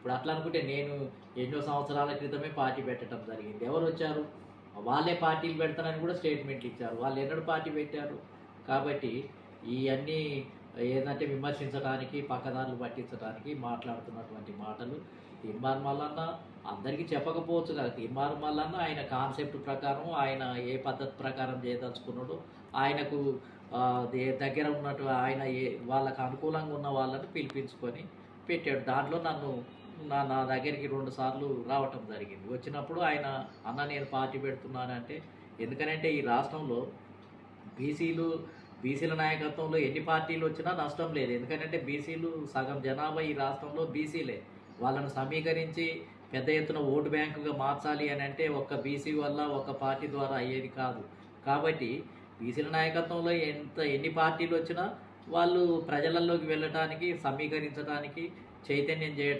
ఇప్పుడు అట్లా అనుకుంటే నేను ఎన్నో సంవత్సరాల క్రితమే పార్టీ పెట్టడం జరిగింది. ఎవరు వచ్చారు? వాళ్ళే పార్టీలు పెడతానని కూడా స్టేట్మెంట్లు ఇచ్చారు. వాళ్ళు ఎన్నడూ పార్టీ పెట్టారు. కాబట్టి ఇవన్నీ ఏదంటే విమర్శించడానికి పక్కదారులు పట్టించడానికి మాట్లాడుతున్నటువంటి మాటలు తీర్మార్ మల్లన్న అందరికీ చెప్పకపోవచ్చు కదా. తీర్మార్ మల్లన్న ఆయన కాన్సెప్ట్ ప్రకారం ఆయన ఏ పద్ధతి ప్రకారం చేయదలుచుకున్నాడో ఆయనకు దగ్గర ఉన్నట్టు ఆయన ఏ వాళ్ళకు అనుకూలంగా ఉన్న వాళ్ళని పిలిపించుకొని పెట్టాడు. దాంట్లో నన్ను నా నా దగ్గరికి రెండు సార్లు రావటం జరిగింది. వచ్చినప్పుడు ఆయన అన్న నేను పార్టీ పెడుతున్నానంటే ఎందుకనంటే ఈ రాష్ట్రంలో బీసీలు బీసీల నాయకత్వంలో ఎన్ని పార్టీలు వచ్చినా నష్టం లేదు. ఎందుకంటే బీసీలు సగం జనాభా ఈ రాష్ట్రంలో బీసీలే. వాళ్ళను సమీకరించి పెద్ద ఎత్తున ఓటు బ్యాంకుగా మార్చాలి అని అంటే ఒక్క బీసీ వల్ల ఒక పార్టీ ద్వారా అయ్యేది కాదు. కాబట్టి బీసీల నాయకత్వంలో ఎంత ఎన్ని పార్టీలు వచ్చినా వాళ్ళు ప్రజలలోకి వెళ్ళటానికి సమీకరించడానికి చైతన్యం చేయడం